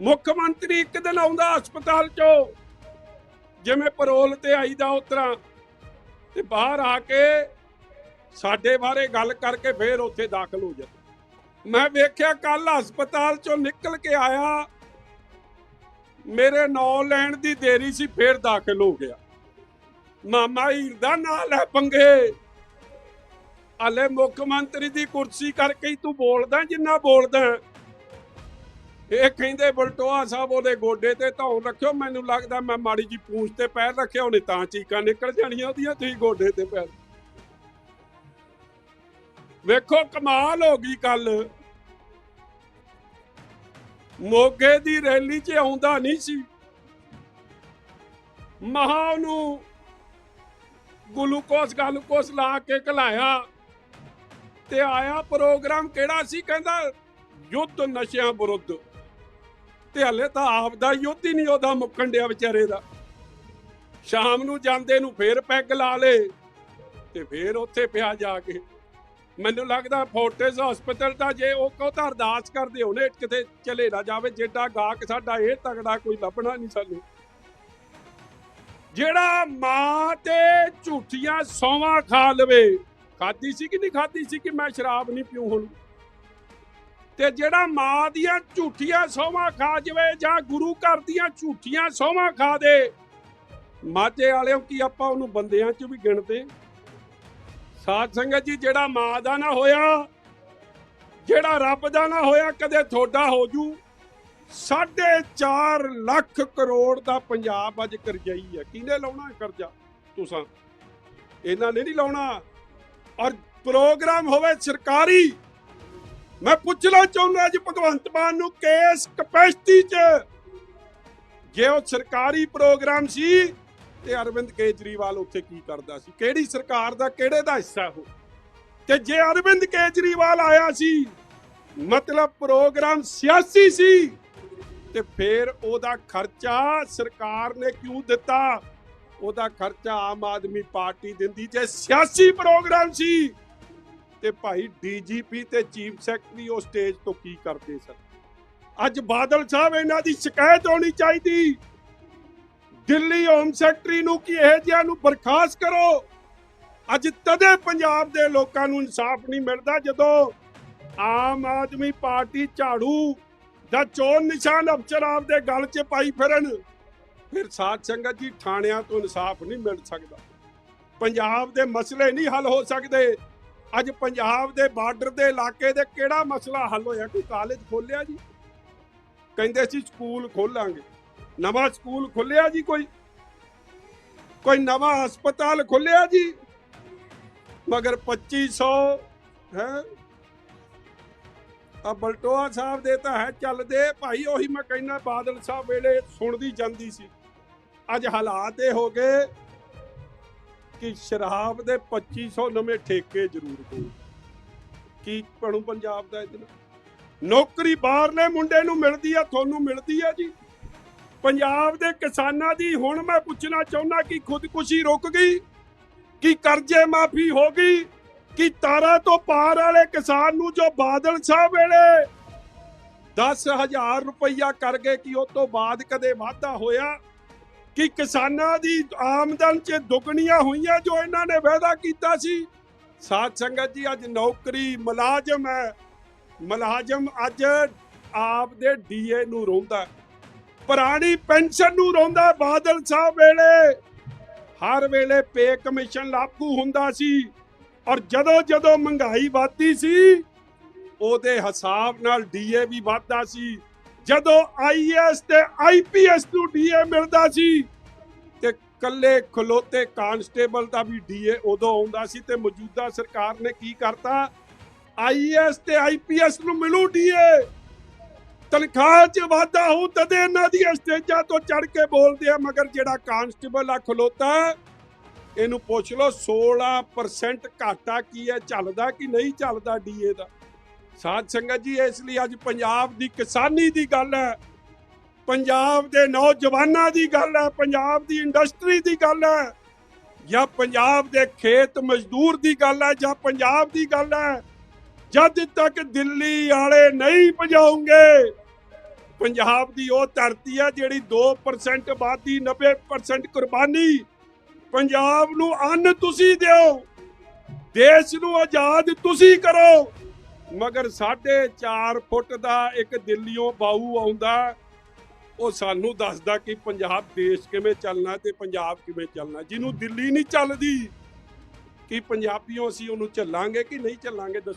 ਮੁੱਖ ਮੰਤਰੀ ਇੱਕ ਦਿਨ ਆਉਂਦਾ ਹਸਪਤਾਲ ਚੋਂ, ਜਿਵੇਂ ਪਰੋਲ ਤੇ ਆਈਦਾ ਉਤਰਾ ਤੇ ਬਾਹਰ ਆ ਕੇ ਸਾਡੇ ਬਾਰੇ ਗੱਲ ਕਰਕੇ ਫੇਰ ਉੱਥੇ ਦਾਖਲ ਹੋ ਜਾਂਦਾ। ਮੈਂ ਵੇਖਿਆ ਕੱਲ ਹਸਪਤਾਲ ਚੋਂ ਨਿਕਲ ਕੇ ਆਇਆ, ਮੇਰੇ ਨਾਂ ਲੈਣ ਦੀ ਦੇਰੀ ਸੀ, ਫੇਰ ਦਾਖਲ ਹੋ ਗਿਆ। ਮਾਮਾ ਹੀਰ ਦਾ ਨਾਂ ਲੈ ਪੰਗੇ। ਹਲੇ ਮੁੱਖ ਮੰਤਰੀ ਦੀ ਕੁਰਸੀ ਕਰਕੇ ਹੀ ਤੂੰ ਬੋਲਦਾ, ਜਿੰਨਾ ਬੋਲਦਾ ਇਹ ਕਹਿੰਦੇ ਬਲਟੋਆ ਸਾਹਿਬ ਉਹਦੇ ਗੋਡੇ ਤੇ ਧੌਣ ਰੱਖਿਓ, ਮੈਨੂੰ ਲੱਗਦਾ ਮੈਂ ਮਾੜੀ ਜੀ ਪੂੰਛ ਤੇ ਪੈਰ ਰੱਖਿਆ, ਉਹਨੇ ਤਾਂ ਚੀਕਾਂ ਨਿਕਲ ਜਾਣੀਆਂ ਉਹਦੀਆਂ ਤੁਸੀਂ ਗੋਡੇ ਤੇ ਪੈਰ। ਵੇਖੋ, ਕਮਾਲ ਹੋ ਗਈ ਕੱਲ ਮੋਗੇ ਦੀ ਰੈਲੀ 'ਚ ਆਉਂਦਾ ਨਹੀਂ ਸੀ। ਮਹਾ ਨੂੰ ਗਲੂਕੋਸ ਗਲੂਕੋਸ ਲਾ ਕੇ ਘਲਾਇਆ ਤੇ ਆਇਆ ਪ੍ਰੋਗਰਾਮ ਕਿਹੜਾ ਸੀ ਕਹਿੰਦਾ? ਯੁੱਧ ਨਸ਼ਿਆਂ ਵਿਰੁੱਧ। ਤੇ ਹਲੇ ਤਾਂ ਆਪ ਦਾ ਯੁੱਧ ਹੀ ਨਹੀਂ ਉਹਦਾ ਮੁੱਕਣ ਡਿਆ ਵਿਚਾਰੇ ਦਾ। ਸ਼ਾਮ ਨੂੰ ਜਾਂਦੇ ਨੂੰ ਫੇਰ ਪੈਗ ਲਾ ਲੇ ਤੇ ਫੇਰ ਉੱਥੇ ਪਿਆ ਜਾ ਕੇ। ਮੈਨੂੰ ਲੱਗਦਾ ਫੋਰਟਿਸ ਹਸਪੀਟਲ ਦਾ ਜੇ ਉਹ ਕਹੋ ਤਾਂ ਅਰਦਾਸ ਕਰਦੇ ਹੋਣੇ ਕਿਤੇ ਚਲੇ ਨਾ ਜਾਵੇ, ਜਿੱਡਾ ਗਾਹਕ ਸਾਡਾ ਇਹ ਤਗੜਾ ਕੋਈ ਲੱਭਣਾ ਨਹੀਂ ਸਾਨੂੰ। ਜਿਹੜਾ ਮਾਂ ਤੇ ਝੂਠੀਆਂ ਸੌਵਾਂ ਖਾ ਲਵੇ ਖਾਦੀ ਸੀ ਕਿ ਨਹੀਂ ਖਾਦੀ ਸੀ ਕਿ ਮੈਂ ਸ਼ਰਾਬ ਨਹੀਂ ਪੀਉ ਹੁਣ? ਤੇ ਜਿਹੜਾ ਮਾਂ ਦੀਆਂ ਝੂਠੀਆਂ ਸੋਹਾਂ ਖਾ ਜਵੇ ਜਾਂ ਗੁਰੂ ਘਰ ਦੀਆਂ ਝੂਠੀਆਂ ਸੋਹਾਂ ਖਾ ਦੇ, ਮਾਝੇ ਵਾਲਿਓ ਕੀ ਆਪਾਂ ਉਹਨੂੰ ਬੰਦਿਆਂ 'ਚ ਵੀ ਗਿਣਦੇ? ਸਾਧ ਸੰਗਤ ਜੀ, ਜਿਹੜਾ ਮਾਂ ਦਾ ਨਾ ਹੋਇਆ, ਜਿਹੜਾ ਰੱਬ ਦਾ ਨਾ ਹੋਇਆ, ਕਦੇ ਥੋੜਾ ਹੋ ਜੂ। ਸਾਢੇ 4 ਲੱਖ ਕਰੋੜ ਦਾ ਪੰਜਾਬ ਅੱਜ ਕਰਜਾਈ ਹੈ ਕਿਹਨੇ ਲਾਉਣਾ ਕਰਜ਼ਾ? ਤੁਸੀਂ। ਇਹਨਾਂ ਨੇ ਨਹੀਂ ਲਾਉਣਾ। ਔਰ ਪ੍ਰੋਗਰਾਮ ਹੋਵੇ ਸਰਕਾਰੀ ਮੈਂ ਪੁੱਛਣਾ ਚਾਹੁੰਦਾ ਜੀ, ਭਗਵੰਤ ਮਾਨ ਨੂੰ ਕੇਸ ਕਪੈਸਿਟੀ 'ਚ। ਜੇ ਉਹ ਸਰਕਾਰੀ ਪ੍ਰੋਗਰਾਮ ਸੀ, ਤੇ ਅਰਵਿੰਦ ਕੇਜਰੀਵਾਲ ਉੱਥੇ ਕੀ ਕਰਦਾ ਸੀ? ਕਿਹੜੀ ਸਰਕਾਰ ਦਾ, ਕਿਹੜੇ ਦਾ ਹਿੱਸਾ ਉਹ? ਤੇ ਜੇ ਅਰਵਿੰਦ ਕੇਜਰੀਵਾਲ ਆਇਆ ਸੀ, ਮਤਲਬ ਪ੍ਰੋਗਰਾਮ ਸਿਆਸੀ ਸੀ, ਤੇ ਫਿਰ ਉਹਦਾ ਖਰਚਾ ਸਰਕਾਰ ਨੇ ਕਿਉਂ ਦਿੱਤਾ? ਉਹਦਾ ਖਰਚਾ ਆਮ ਆਦਮੀ ਪਾਰਟੀ ਦਿੰਦੀ, ਜੇ ਸਿਆਸੀ ਪ੍ਰੋਗਰਾਮ ਸੀ ਤੇ ਭਾਈ ਡੀਜੀਪੀ ਤੇ ਚੀਫ ਸੈਕਟਰੀ ਉਹ ਸਟੇਜ ਤੋਂ ਕੀ ਕਰਦੇ ਸਨ? ਅੱਜ ਬਾਦਲ ਸਾਹਿਬ ਇਹਨਾਂ ਦੀ ਸ਼ਿਕਾਇਤ ਹੋਣੀ ਚਾਹੀਦੀ। ਦਿੱਲੀ ਹੋਮ ਸੈਕਟਰੀ ਨੂੰ ਕਿ ਇਹ ਜਿਹਾ ਨੂੰ ਬਰਖਾਸਤ ਕਰੋ। ਅੱਜ ਤਦੇ ਪੰਜਾਬ ਦੇ ਲੋਕਾਂ ਨੂੰ ਇਨਸਾਫ ਨਹੀਂ ਮਿਲਦਾ ਜਦੋਂ ਆਮ ਆਦਮੀ ਪਾਰਟੀ ਝਾੜੂ ਦਾ ਚੋਣ ਨਿਸ਼ਾਨ ਅਫਸਰ ਆਪ ਦੇ ਗਲ 'ਚ ਪਾਈ ਫਿਰਨ। ਫਿਰ ਸਾਧ ਸੰਗਤ ਜੀ ਥਾਣਿਆਂ ਤੋਂ ਇਨਸਾਫ ਨਹੀਂ ਮਿਲ ਸਕਦਾ। ਪੰਜਾਬ ਦੇ ਮਸਲੇ ਨਹੀਂ ਹੱਲ ਹੋ ਸਕਦੇ। ਅੱਜ ਪੰਜਾਬ ਦੇ ਬਾਰਡਰ ਦੇ ਇਲਾਕੇ ਦੇ ਕਿਹੜਾ ਮਸਲਾ ਹੱਲ ਹੋਇਆ? ਕੋਈ ਕਾਲਜ ਖੋਲਿਆ ਜੀ? ਕਹਿੰਦੇ ਸੀ ਸਕੂਲ ਖੋਲਾਂਗੇ। ਨਵਾਂ ਸਕੂਲ ਖੁੱਲਿਆ ਜੀ ਕੋਈ? ਕੋਈ ਨਵਾਂ ਹਸਪਤਾਲ ਖੁੱਲਿਆ ਜੀ? ਮਗਰ 2500 ਹੈ? ਆ ਬਲਟੋਆ ਸਾਹਿਬ ਦੇ ਤਾਂ ਹੈ, ਚੱਲਦੇ ਭਾਈ, ਉਹੀ ਮੈਂ ਕਹਿੰਦਾ, ਬਾਦਲ ਸਾਹਿਬ ਵੇਲੇ ਸੁਣਦੀ ਜਾਂਦੀ ਸੀ। ਅੱਜ ਹਾਲਾਤ ਇਹ ਹੋ ਗਏ ਕਿ ਸ਼ਰਾਬ ਦੇ 2500 ਨਵੇਂ ਠੇਕੇ ਜ਼ਰੂਰ ਹੋਣ ਕੀ ਬਣੂ ਪੰਜਾਬ ਦਾ ਇਹਦੇ ਨੌਕਰੀ ਬਾਹਰਲੇ ਮੁੰਡੇ ਨੂੰ ਮਿਲਦੀ ਆ, ਤੁਹਾਨੂੰ ਮਿਲਦੀ ਆ ਜੀ। ਪੰਜਾਬ ਦੇ ਕਿਸਾਨਾਂ ਦੀ, ਹੁਣ ਮੈਂ ਪੁੱਛਣਾ ਚਾਹੁੰਦਾ ਕਿ ਖੁਦਕੁਸ਼ੀ ਰੁਕ ਗਈ? ਕਿ ਕਰਜ਼ੇ ਮਾਫੀ ਹੋ ਗਈ? ਕਿ ਤਾਰਾ ਤੋਂ ਪਾਰ ਵਾਲੇ ਕਿਸਾਨ ਨੂੰ ਜੋ ਬਾਦਲ ਸਾਹਿਬ ਵੇਲੇ 10000 ਰੁਪਈਆ ਕਰ ਗਏ, ਕਿ ਉਹ ਤੋਂ ਬਾਅਦ ਕਦੇ ਵਾਧਾ ਹੋਇਆ? ਕਿ ਕਿਸਾਨਾਂ ਦੀ ਆਮਦਨ 'ਚ ਦੁੱਗਣੀਆਂ ਹੋਈਆਂ ਜੋ ਇਹਨਾਂ ਨੇ ਵਾਅਦਾ ਕੀਤਾ ਸੀ। ਸਾਥ ਸੰਗਤ ਜੀ, ਅੱਜ ਨੌਕਰੀ ਮੁਲਾਜ਼ਮ ਹੈ। ਮੁਲਾਜ਼ਮ ਅੱਜ ਆਪ ਦੇ ਡੀਏ ਨੂੰ ਰੋਂਦਾ ਪੁਰਾਣੀ ਪੈਨਸ਼ਨ ਨੂੰ ਰੋਂਦਾ ਬਾਦਲ ਸਾਹਿਬ ਵੇਲੇ। ਹਰ ਵੇਲੇ ਪੇ ਕਮਿਸ਼ਨ ਲਾਗੂ ਹੁੰਦਾ ਸੀ ਔਰ ਜਦੋਂ ਜਦੋਂ ਮਹਿੰਗਾਈ ਵੱਧਦੀ ਸੀ, ਉਹਦੇ ਹਿਸਾਬ ਨਾਲ ਡੀਏ ਵੀ ਵੱਧਦਾ ਸੀ। ਜਦੋਂ ਆਈਐਸ ਤੇ ਆਈਪੀਐਸ ਨੂੰ ਡੀਏ ਮਿਲਦਾ ਸੀ ਤੇ ਕੱਲੇ ਖਲੋਤੇ ਕਾਂਸਟੇਬਲ ਦਾ ਵੀ ਡੀਏ ਉਦੋਂ ਆਉਂਦਾ ਸੀ ਤੇ ਮੌਜੂਦਾ ਸਰਕਾਰ ਨੇ ਕੀ ਕਰਤਾ? ਆਈਐਸ ਤੇ ਆਈਪੀਐਸ ਨੂੰ ਮਿਲੂ ਡੀਏ ਤਨਖਾਹ 'ਚ ਵਾਧਾ ਹੋ ਤਦੇ ਇਹਨਾਂ ਦੀ ਸਟੇਜਾਂ ਤੋਂ ਚੜ ਕੇ ਬੋਲਦੇ ਆ, ਮਗਰ ਜਿਹੜਾ ਕਾਂਸਟੇਬਲ ਆ ਖਲੋਤਾ, ਇਹਨੂੰ ਪੁੱਛ ਲਓ 16% ਘਾਟਾ ਕੀ ਹੈ? ਚੱਲਦਾ ਕਿ ਨਹੀਂ ਚੱਲਦਾ ਡੀਏ ਦਾ? ਸਾਧ ਸੰਗਤ ਜੀ, ਇਸ ਲਈ ਅੱਜ ਪੰਜਾਬ ਦੀ ਕਿਸਾਨੀ ਦੀ ਗੱਲ ਹੈ। ਪੰਜਾਬ ਦੇ ਨੌਜਵਾਨਾਂ ਦੀ ਗੱਲ ਹੈ, ਪੰਜਾਬ ਦੀ ਇੰਡਸਟਰੀ ਦੀ ਗੱਲ ਹੈ, ਜਾਂ ਪੰਜਾਬ ਦੇ ਖੇਤ ਮਜ਼ਦੂਰ ਦੀ ਗੱਲ ਹੈ, ਜਾਂ ਪੰਜਾਬ ਦੀ ਗੱਲ ਹੈ, ਜਦ ਤੱਕ ਦਿੱਲੀ ਵਾਲੇ ਨਹੀਂ ਭਜਾਉਂਗੇ, ਪੰਜਾਬ ਦੀ ਉਹ ਧਰਤੀ ਹੈ ਜਿਹੜੀ 2% ਆਬਾਦੀ 90% ਕੁਰਬਾਨੀ, ਪੰਜਾਬ ਨੂੰ ਅੰਨ ਤੁਸੀਂ ਦਿਓ, ਦੇਸ਼ ਨੂੰ ਆਜ਼ਾਦ ਤੁਸੀਂ ਕਰੋ। ਮਗਰ 4.5 ਫੁੱਟ ਦਾ ਇੱਕ ਦਿੱਲੀੋਂ ਬਾਹੂ ਆਉਂਦਾ, ਉਹ ਸਾਨੂੰ ਦੱਸਦਾ ਕਿ ਪੰਜਾਬ ਦੇਸ਼ ਕਿਵੇਂ ਚੱਲਣਾ ਤੇ ਪੰਜਾਬ ਕਿਵੇਂ ਚੱਲਣਾ। ਜਿਹਨੂੰ ਦਿੱਲੀ ਨਹੀਂ ਚੱਲਦੀ, ਕਿ ਪੰਜਾਬੀਓ ਅਸੀਂ ਉਹਨੂੰ ਚੱਲਾਂਗੇ ਕਿ ਨਹੀਂ ਚੱਲਾਂਗੇ ਦੱਸੋ।